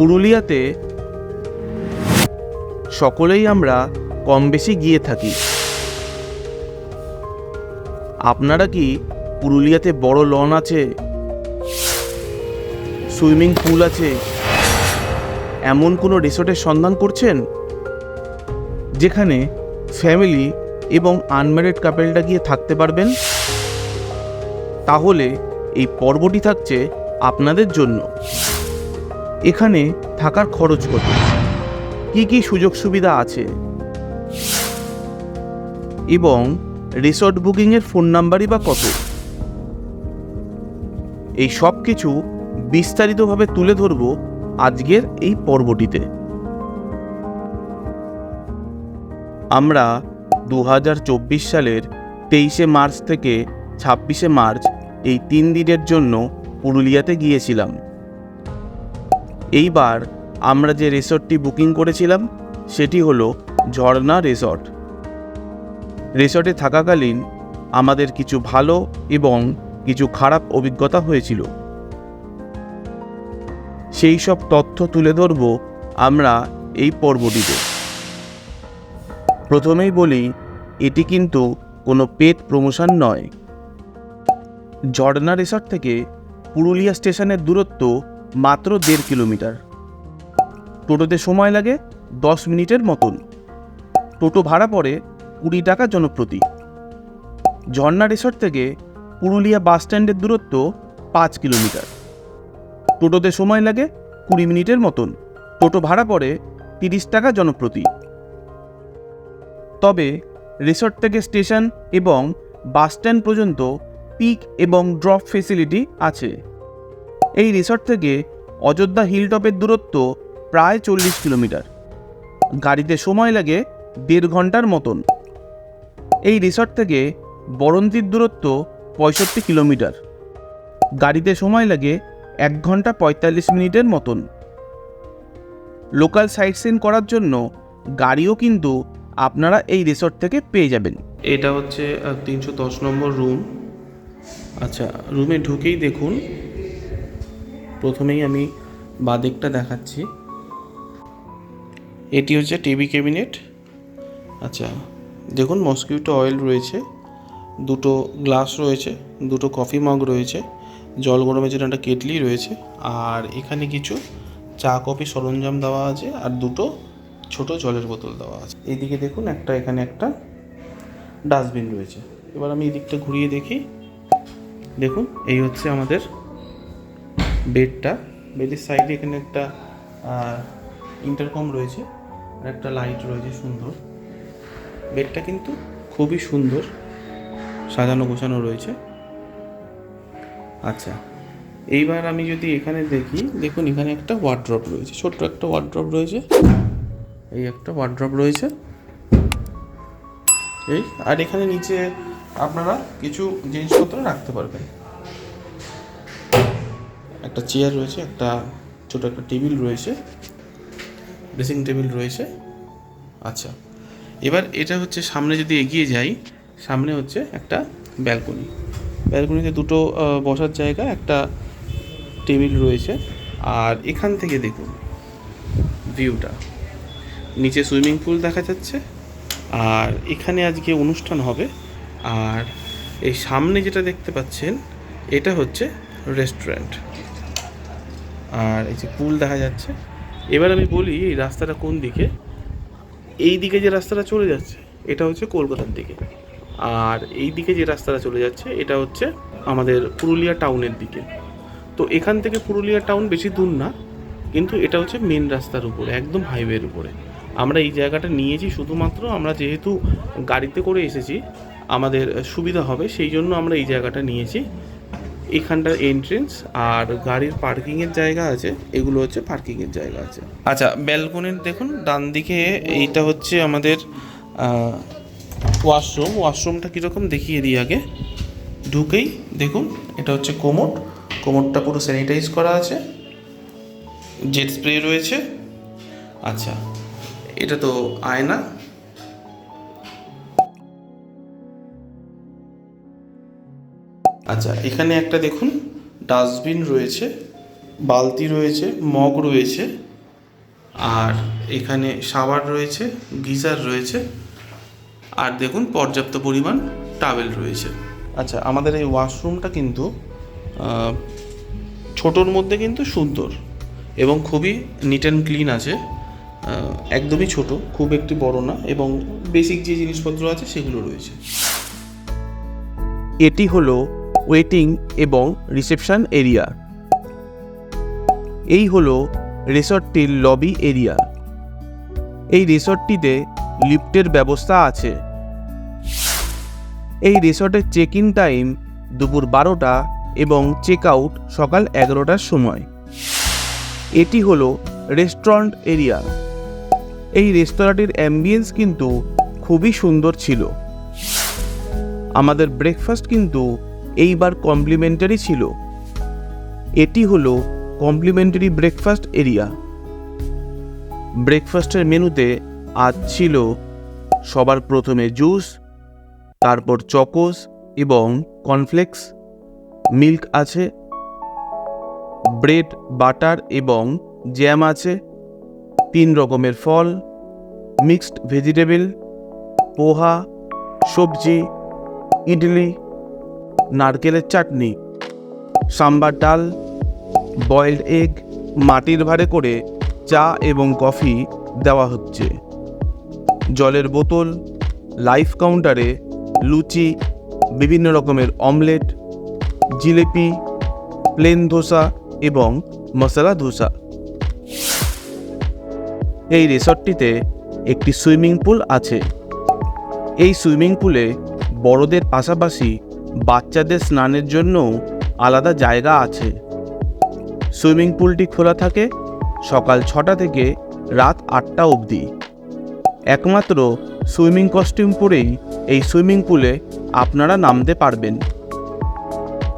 পুরুলিয়াতে সকলেই আমরা কম বেশি গিয়ে থাকি। আপনারা কি পুরুলিয়াতে বড় লন আছে? সুইমিং পুল আছে? এমন কোনো রিসোর্টের সন্ধান করছেন? যেখানে ফ্যামিলি এবং আনম্যারিড কাপেলটা গিয়ে থাকতে পারবেন? তাহলে এই পর্বটি থাকছে আপনাদের জন্য। এখানে থাকার খরচ কত? কি কি সুযোগ সুবিধা আছে? এবং রিসর্ট বুকিংয়ের ফোন নাম্বারই বা কত? এই সব কিছু বিস্তারিতভাবে তুলে ধরব আজকের এই পর্বটিতে। আমরা দু হাজার চব্বিশ সালের তেইশে মার্চ থেকে ছাব্বিশে মার্চ এই তিন দিনের জন্য পুরুলিয়াতে গিয়েছিলাম। এইবার আমরা যে রিসর্টটি বুকিং করেছিলাম, সেটি হলো ঝর্ণা রিসর্ট। রিসর্টে থাকাকালীন আমাদের কিছু ভালো এবং কিছু খারাপ অভিজ্ঞতা হয়েছিল। সেই সব তথ্য তুলে ধরব আমরা এই পর্বটিতে। প্রথমেই বলি, এটি কিন্তু কোনো পেট প্রমোশন নয়। ঝর্ণা রিসর্ট থেকে পুরুলিয়া স্টেশনের দূরত্ব মাত্র দেড় কিলোমিটার। টোটোতে সময় লাগে দশ মিনিটের মতন। টোটো ভাড়া পড়ে কুড়ি টাকা জনপ্রতি। ঝর্ণা রিসর্ট থেকে পুরুলিয়া বাস স্ট্যান্ডের দূরত্ব পাঁচ কিলোমিটার। টোটোতে সময় লাগে কুড়ি মিনিটের মতন। টোটো ভাড়া পড়ে তিরিশ টাকা জনপ্রতি। তবে রিসর্ট থেকে স্টেশন এবং বাস স্ট্যান্ড পর্যন্ত পিক এবং ড্রপ ফেসিলিটি আছে। এই রিসর্ট থেকে অযোধ্যা হিলটপের দূরত্ব প্রায় চল্লিশ কিলোমিটার। গাড়িতে সময় লাগে দেড় ঘণ্টার মতন। এই রিসর্ট থেকে বরন্তির দূরত্ব পঁয়ষট্টি কিলোমিটার। গাড়িতে সময় লাগে এক ঘণ্টা পঁয়তাল্লিশ মিনিটের মতন। লোকাল সাইট সিন করার জন্য গাড়িও কিন্তু আপনারা এই রিসর্ট থেকে পেয়ে যাবেন। এটা হচ্ছে তিনশো দশ নম্বর রুম আচ্ছা রুমে ঢুকেই দেখুন প্রথমেই আমি বাদিকটা দেখাচ্ছি। এটি হচ্ছে টিভি ক্যাবিনেট। আচ্ছা দেখুন মসকিউটো অয়েল রয়েছে, দুটো গ্লাস রয়েছে, দুটো কফি মগ রয়েছে, জল গরমের জন্য একটা কেটলি রয়েছে, আর এখানে কিছু চা কফি সরঞ্জাম দেওয়া আছে, আর দুটো ছোট জলের বোতল দেওয়া আছে। এইদিকে দেখুন, একটা, এখানে একটা ডাস্টবিন রয়েছে। এবার আমি এই দিকটা ঘুরিয়ে দেখি। দেখুন, এই হচ্ছে আমাদের বেডটা, বেডের সাইডে এখানে একটা ইন্টারকম রয়েছে আর একটা লাইট রয়েছে সুন্দর। বেডটা কিন্তু খুবই সুন্দর, সাজানো গোছানো রয়েছে। আচ্ছা এইবার আমি যদি এখানে দেখি, দেখুন এখানে একটা ওয়ার্ড্রপ রয়েছে, ছোট্ট একটা ওয়ার্ড্রপ রয়েছে। এই একটা ওয়ার্ড্রপ রয়েছে। এই, আর এখানে নিচে আপনারা কিছু জিনিসপত্র রাখতে পারবেন। একটা চেয়ার রয়েছে, একটা ছোট একটা টেবিল রয়েছে ড্রেসিং টেবিল রয়েছে। আচ্ছা এবার এটা হচ্ছে সামনে যদি এগিয়ে যাই, সামনে হচ্ছে একটা ব্যালকনি ব্যালকনিতে দুটো বসার জায়গা, একটা টেবিল রয়েছে। আর এখান থেকে দেখুন ভিউটা নিচে সুইমিং পুল দেখা যাচ্ছে, আর এখানে আজকে অনুষ্ঠান হবে। আর এই সামনে যেটা দেখতে পাচ্ছেন, এটা হচ্ছে রেস্টুরেন্ট আর এই যে পুল দেখা যাচ্ছে। এবার আমি বলি, এই রাস্তাটা কোন দিকে? এই দিকে যে রাস্তাটা চলে যাচ্ছে, এটা হচ্ছে কলকাতার দিকে। আর এই দিকে যে রাস্তাটা চলে যাচ্ছে, এটা হচ্ছে আমাদের পুরুলিয়া টাউনের দিকে। তো এখান থেকে পুরুলিয়া টাউন বেশি দূর না, কিন্তু এটা হচ্ছে মেন রাস্তার উপরে, একদম হাইওয়ের উপরে। আমরা এই জায়গাটা নিয়েছি শুধুমাত্র, আমরা যেহেতু গাড়িতে করে এসেছি, আমাদের সুবিধা হবে, সেই জন্য আমরা এই জায়গাটা নিয়েছি। এখানটার এন্ট্রেন্স আর গাড়ির পার্কিংয়ের জায়গা আছে, এগুলো হচ্ছে পার্কিংয়ের জায়গা আছে। আচ্ছা ব্যালকনির দেখুন ডান দিকে এইটা হচ্ছে আমাদের ওয়াশরুম ওয়াশরুমটা কীরকম দেখিয়ে দিই আগে। ঢুকেই দেখুন, এটা হচ্ছে কোমোট কোমোটটা পুরো স্যানিটাইজ করা আছে। জেট স্প্রে রয়েছে। আচ্ছা এটা তো আয়না। আচ্ছা এখানে একটা দেখুন, ডাস্টবিন রয়েছে, বালতি রয়েছে, মগ রয়েছে, আর এখানে শাওয়ার রয়েছে, গিজার রয়েছে, আর দেখুন, পর্যাপ্ত পরিমাণ টাওয়েল রয়েছে। আচ্ছা আমাদের এই ওয়াশরুমটা কিন্তু ছোটোর মধ্যে কিন্তু সুন্দর এবং খুবই নিট অ্যান্ড ক্লিন আছে। একদমই ছোট, খুব একটি বড় না এবং বেসিক যে জিনিসপত্র আছে সেগুলো রয়েছে। এটি হলো ওয়েটিং এবং রিসেপশন এরিয়া এই হলো রিসর্টটির লবি এরিয়া এই রিসর্টটিতে লিফটের ব্যবস্থা আছে। এই রিসর্টের চেক ইন টাইম দুপুর বারোটা এবং চেক আউট সকাল এগারোটার সময়। এটি হলো রেস্টুরেন্ট এরিয়া এই রেস্তোরাঁটির অ্যাম্বিয়েন্স কিন্তু খুবই সুন্দর ছিল। আমাদের ব্রেকফাস্ট কিন্তু এইবার কমপ্লিমেন্টারি ছিল। এটি হলো কমপ্লিমেন্টারি ব্রেকফাস্ট এরিয়া। ব্রেকফাস্টের মেনুতে আজ ছিল সবার প্রথমে জুস, তারপর চকোস এবং কর্নফ্লেক্স, মিল্ক আছে, ব্রেড, বাটার এবং জ্যাম আছে, তিন রকমের ফল, মিক্সড ভেজিটেবল, পোহা, সবজি, ইডলি নারকেলের চাটনি, সাম্বার ডাল, বয়েলড এগ, মাটির ভারে করে চা এবং কফি দেওয়া হচ্ছে। জলের বোতল, লাইফ কাউন্টারে লুচি, বিভিন্ন রকমের অমলেট, জিলিপি, প্লেন ধোসা এবং মশলা ধোসা। এই রিসর্টটিতে একটি সুইমিং পুল আছে। এই সুইমিং পুলে বড়দের পাশাপাশি বাচ্চাদের স্নানের জন্যও আলাদা জায়গা আছে। সুইমিং পুলটি খোলা থাকে সকাল ছটা থেকে রাত আটটা অবধি। একমাত্র সুইমিং কস্টিউম পরেই এই সুইমিং পুলে আপনারা নামতে পারবেন।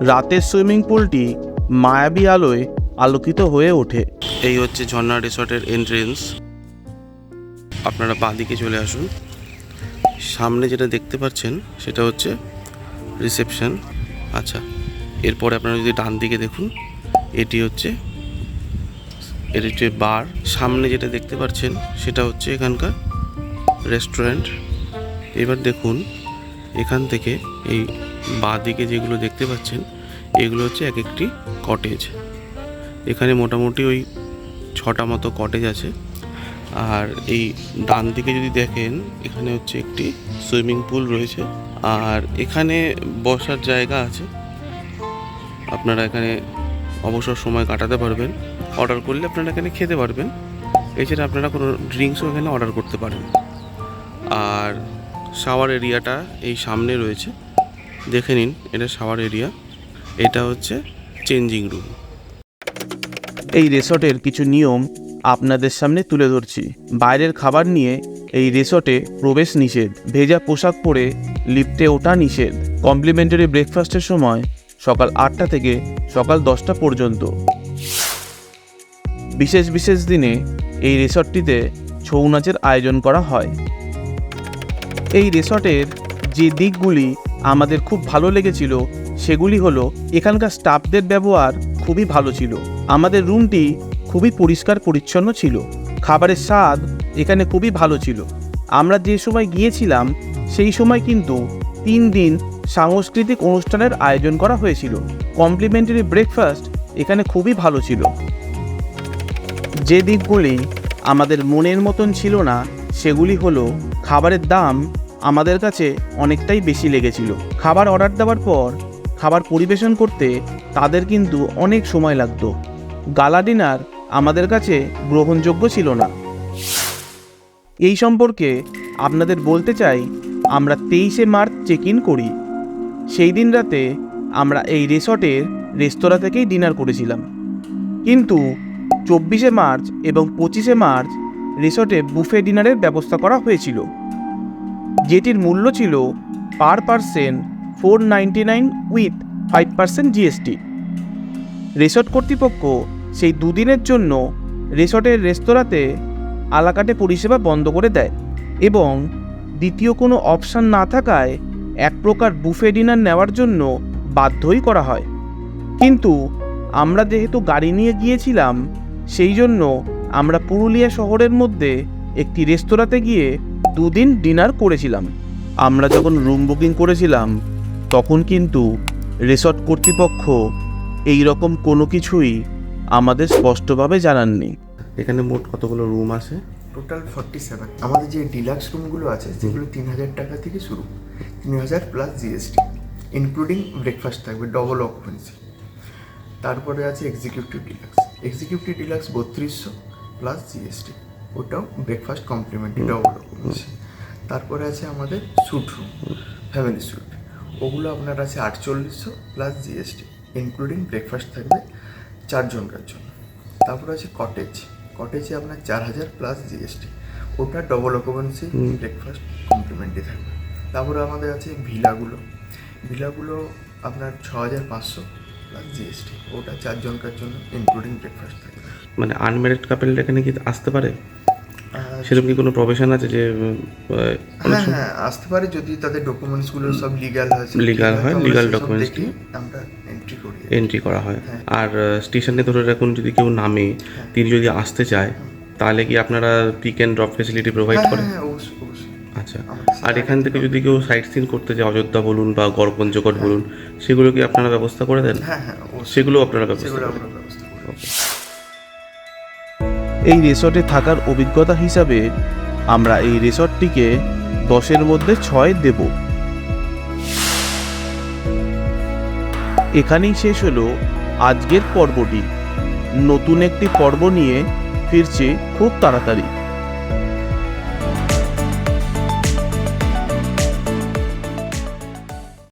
রাতের সুইমিং পুলটি মায়াবী আলোয় আলোকিত হয়ে ওঠে। এই হচ্ছে ঝর্ণা রিসর্টের এন্ট্রেন্স আপনারা বাঁদিকে চলে আসুন। সামনে যেটা দেখতে পাচ্ছেন, সেটা হচ্ছে রিসেপশন। আচ্ছা এরপরে আপনারা যদি ডান দিকে দেখুন, এটি হচ্ছে এটি হচ্ছে বার। সামনে যেটা দেখতে পাচ্ছেন, সেটা হচ্ছে এখানকার রেস্টুরেন্ট। এবার দেখুন, এখান থেকে এই বাঁ দিকে যেগুলো দেখতে পাচ্ছেন, এগুলো হচ্ছে এক একটি কটেজ। এখানে মোটামুটি ওই ছটা মতো কটেজ আছে। আর এই ডান দিকে যদি দেখেন, এখানে হচ্ছে একটি সুইমিং পুল রয়েছে। আর এখানে বসার জায়গা আছে। আপনারা এখানে অবসর সময় কাটাতে পারবেন। অর্ডার করলে আপনারা এখানে খেতে পারবেন। এছাড়া আপনারা কোনো ড্রিঙ্কসও এখানে অর্ডার করতে পারেন। আর শাওয়ার এরিয়াটা এই সামনে রয়েছে। দেখে নিন, এটা শাওয়ার এরিয়া। এটা হচ্ছে চেঞ্জিং রুম। এই রিসর্টের কিছু নিয়ম আপনাদের সামনে তুলে ধরছি। বাইরের খাবার নিয়ে এই রিসর্টে প্রবেশ নিষেধ। ভেজা পোশাক পরে লিফটে ওঠা নিষেধ। কমপ্লিমেন্টারি ব্রেকফাস্টের সময় সকাল আটটা থেকে সকাল দশটা পর্যন্ত। বিশেষ বিশেষ দিনে এই রিসর্টটিতে ছৌ নাচের আয়োজন করা হয়। এই রিসর্টের যে দিকগুলি আমাদের খুব ভালো লেগেছিল, সেগুলি হলো এখানকার স্টাফদের ব্যবহার খুবই ভালো ছিল। আমাদের রুমটি খুবই পরিষ্কার পরিচ্ছন্ন ছিল। খাবারের স্বাদ এখানে খুবই ভালো ছিল। আমরা যে সময় গিয়েছিলাম, সেই সময় কিন্তু তিন দিন সাংস্কৃতিক অনুষ্ঠানের আয়োজন করা হয়েছিল। কমপ্লিমেন্টারি ব্রেকফাস্ট এখানে খুবই ভালো ছিল। যে দিকগুলি আমাদের মনের মতন ছিল না, সেগুলি হলো খাবারের দাম আমাদের কাছে অনেকটাই বেশি লেগেছিল। খাবার অর্ডার দেওয়ার পর খাবার পরিবেশন করতে তাদের কিন্তু অনেক সময় লাগতো। গালা ডিনার আমাদের কাছে গ্রহণযোগ্য ছিল না। এই সম্পর্কে আপনাদের বলতে চাই, আমরা তেইশে মার্চ চেক ইন করি। সেই দিন রাতে আমরা এই রিসর্টের রেস্তোরাঁ থেকেই ডিনার করেছিলাম। কিন্তু চব্বিশে মার্চ এবং পঁচিশে মার্চ রিসর্টে বুফে ডিনারের ব্যবস্থা করা হয়েছিল। যেটির মূল্য ছিল per person four ninety nine with five percent GST. Resort কর্তৃপক্ষ সেই দুদিনের জন্য রিসর্টের রেস্তোরাঁতে আলাকাটে পরিষেবা বন্ধ করে দেয় এবং দ্বিতীয় কোনো অপশান না থাকায় এক প্রকার বুফে ডিনার নেওয়ার জন্য বাধ্যই করা হয়। কিন্তু আমরা যেহেতু গাড়ি নিয়ে গিয়েছিলাম, সেই জন্য আমরা পুরুলিয়া শহরের মধ্যে একটি রেস্তোরাঁতে গিয়ে দুদিন ডিনার করেছিলাম। আমরা যখন রুম বুকিং করেছিলাম, তখন কিন্তু রিসর্ট কর্তৃপক্ষ এই রকম কোনো কিছুই আমাদের স্পষ্টভাবে জানাননি। এখানে মোট কতগুলো রুম আছে? টোটাল ফর্টি সেভেন আমাদের যে ডিলাক্স রুমগুলো আছে সেগুলো তিন হাজার টাকা থেকে শুরু তিন হাজার প্লাস জিএসটি ইনক্লুডিং ব্রেকফাস্ট থাকবে ডবল অকুপেন্সি তারপরে আছে এক্সিকিউটিভ ডিলাক্স এক্সিকিউটিভ ডিলাক্স বত্রিশশো প্লাস জিএসটি ওটাও ব্রেকফাস্ট কমপ্লিমেন্টারি ডবল অকুপেন্সি তারপরে আছে আমাদের স্যুট রুম ফ্যামিলি স্যুট ওগুলো আপনার আছে আটচল্লিশশো প্লাস জিএসটি ইনক্লুডিং ব্রেকফাস্ট থাকবে চারজনকার জন্য। তারপর আছে কটেজ কটেজে আপনার চার হাজার প্লাস জিএসটি ওটা ডবল অকুপেন্সি ব্রেকফাস্ট কমপ্লিমেন্টারি থাকবে। তারপরে আমাদের আছে ভিলাগুলো। ভিলাগুলো আপনার ছ হাজার পাঁচশো প্লাস জিএসটি ওটা চারজনকার জন্য ইনক্লুডিং ব্রেকফাস্ট থাকবে। মানে আনম্যারিড কাপেল এখানে কি আসতে পারে? সেরকম কি কোনো প্রফেশন আছে যে হ্যাঁ হ্যাঁ আসতে পারে যদি তাদের ডকুমেন্টসগুলো সব লিগাল হয় Legal হয়, documents দেখে আমরা এন্ট্রি করা হয়। হ্যাঁ। আর স্টেশনে ধরে রাখুন যদি কেউ নামে তিনি যদি আসতে চায় তাহলে কি আপনারা pick and drop facility provide হ্যাঁ করেন? হ্যাঁ আচ্ছা। আর এখান থেকে যদি কেউ সাইট সিন করতে যায় অযোধ্যা বলুন বা গড়পঞ্চকট বলুন সেগুলো কি আপনারা ব্যবস্থা করে দেন? হ্যাঁ হ্যাঁ সেগুলো আপনারা ব্যবস্থা এই রিসর্টে থাকার অভিজ্ঞতা হিসাবে আমরা এই রিসর্টটিকে দশের মধ্যে ছয় দেব। এখানেই শেষ হলো আজকের পর্বটি। নতুন একটি পর্ব নিয়ে ফিরছে খুব তাড়াতাড়ি।